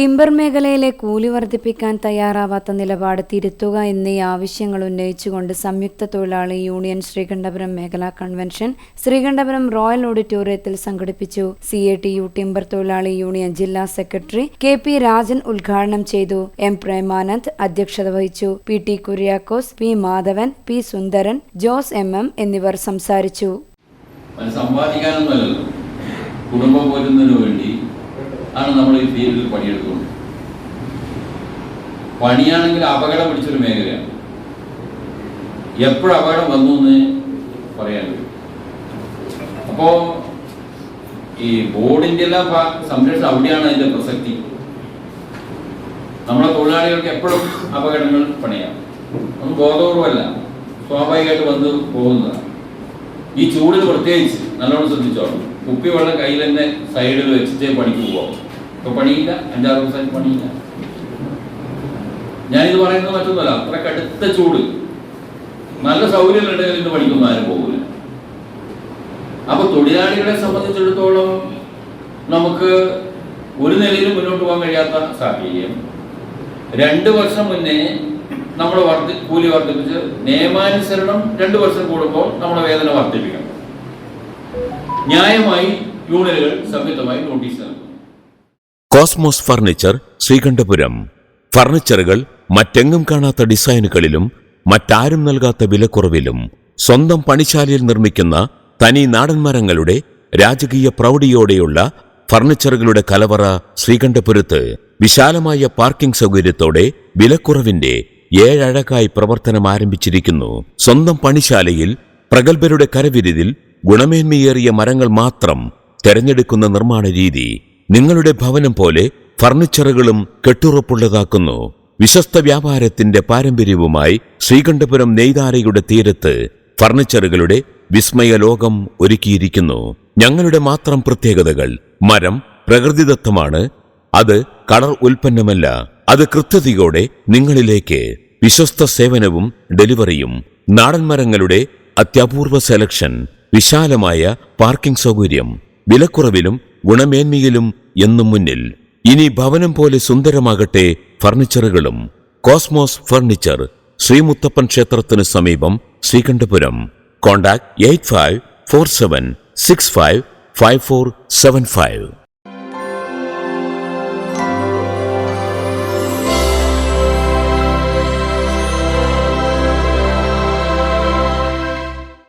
Timber മേഖലയിലെ കൂലി വർദ്ധിപ്പിക്കാൻ തയ്യാറാവാത്ത നിലപാട് തിരുത്തുക എന്നീ ആവശ്യങ്ങൾ ഉന്നയിച്ചുകൊണ്ട് സംയുക്ത തൊഴിലാളി യൂണിയൻ ശ്രീകണ്ഠപുരം മേഖലാ കൺവെൻഷൻ ശ്രീകണ്ഠപുരം റോയൽ ഓഡിറ്റോറിയത്തിൽ സംഘടിപ്പിച്ചു. C A T U timber തൊഴിലാളി യൂണിയൻ ജില്ലാ സെക്രട്ടറി കെ പി രാജൻ ഉദ്ഘാടനം ചെയ്തു. എം പ്രേമാനന്ദ് അധ്യക്ഷത വഹിച്ചു. P T Kuriakose P Madhavan P Sundaran Jose M M എന്നിവർ സംസാരിച്ചു. കുടുംബം പോരുന്നതിന് വേണ്ടി ആണ് നമ്മൾ ഈ ഫീൽഡിൽ പണിയെടുക്കുന്നത്. പണിയാണെങ്കിൽ അപകടം പിടിച്ചൊരു മേഖലയാണ്. എപ്പോഴും അപകടം വന്നു എന്ന് പറയാൻ കഴിയും. അപ്പോ ഈ ബോർഡിന്റെ എല്ലാം സംരക്ഷണം അവിടെയാണ് അതിന്റെ പ്രസക്തി. നമ്മളെ തൊഴിലാളികൾക്ക് എപ്പോഴും അപകടങ്ങൾ പണിയാം. അത് ബോധപൂർവമല്ല. സ്വാഭാവികമായിട്ട് വന്ന് പോകുന്നതാണ്. ഈ ചൂടിൽ പ്രത്യേകിച്ച് നല്ലോണം ശ്രദ്ധിച്ചോളൂ കുപ്പി വെള്ളം കയ്യിൽ തന്നെ സൈഡിൽ വെച്ചിട്ടേ പണിക്ക് പോവാം. ഇപ്പൊ പണിയില്ല അഞ്ചാറ് ദിവസമായിട്ട് പണിയില്ല. ഞാനിത് പറയുന്നത് മറ്റൊന്നുമല്ല അത്ര കടുത്ത ചൂട്. നല്ല സൗകര്യങ്ങളുണ്ടെങ്കിൽ ഇന്ന് പണിക്കൊന്നും ആരും പോകില്ല അപ്പൊ തൊഴിലാളികളെ സംബന്ധിച്ചിടത്തോളം നമുക്ക് ഒരു നിലയിലും മുന്നോട്ട് പോകാൻ കഴിയാത്ത സാഹചര്യം. രണ്ട് വർഷം മുന്നേ നമ്മൾ വർദ്ധി കൂലി വർദ്ധിപ്പിച്ച് നിയമാനുസരണം രണ്ട് വർഷം കൂടുമ്പോൾ നമ്മുടെ വേതന വർദ്ധിപ്പിക്കണം. ന്യായമായി യൂണിയനുകൾ സംയുക്തമായി നോട്ടീസ് നൽകും. Cosmos furniture Sreekandapuram. ഫർണിച്ചറുകൾ മറ്റെങ്ങും കാണാത്ത ഡിസൈനുകളിലും മറ്റാരും നൽകാത്ത വിലക്കുറവിലും സ്വന്തം പണിശാലയിൽ നിർമ്മിക്കുന്ന തനി നാടൻ മരങ്ങളുടെ രാജകീയ പ്രൗഢിയോടെയുള്ള ഫർണിച്ചറുകളുടെ കലവറ ശ്രീകണ്ഠപുരത്ത് വിശാലമായ പാർക്കിംഗ് സൗകര്യത്തോടെ വിലക്കുറവിന്റെ ഏഴഴകായി പ്രവർത്തനം ആരംഭിച്ചിരിക്കുന്നു. സ്വന്തം പണിശാലയിൽ പ്രഗത്ഭരുടെ കരവിരുതിൽ ഗുണമേന്മയേറിയ മരങ്ങൾ മാത്രം തെരഞ്ഞെടുക്കുന്ന നിർമ്മാണ രീതി നിങ്ങളുടെ ഭവനം പോലെ ഫർണിച്ചറുകളും കെട്ടുറപ്പുള്ളതാക്കുന്നു. വിശ്വസ്ത വ്യാപാരത്തിന്റെ പാരമ്പര്യവുമായി ശ്രീകണ്ഠപുരം നെയ്താരയുടെ തീരത്ത് ഫർണിച്ചറുകളുടെ വിസ്മയ ലോകം ഒരുക്കിയിരിക്കുന്നു. ഞങ്ങളുടെ മാത്രം പ്രത്യേകതകൾ മരം പ്രകൃതിദത്തമാണ്. അത് കളർ ഉൽപ്പന്നമല്ല. അത് കൃത്യതയോടെ നിങ്ങളിലേക്ക് വിശ്വസ്ത സേവനവും ഡെലിവറിയും നാടൻ മരങ്ങളുടെ അത്യപൂർവ സെലക്ഷൻ വിശാലമായ പാർക്കിംഗ് സൗകര്യം വിലക്കുറവിലും ഗുണമേന്മയിലും എന്നും മുന്നിൽ. ഇനി ഭവനം പോലെ സുന്ദരമാകട്ടെ ഫർണിച്ചറുകളും. കോസ്മോസ് ഫർണിച്ചർ ശ്രീമുത്തപ്പൻ ക്ഷേത്രത്തിന് സമീപം Sreekandapuram. Contact eight five four seven six five five four seven five.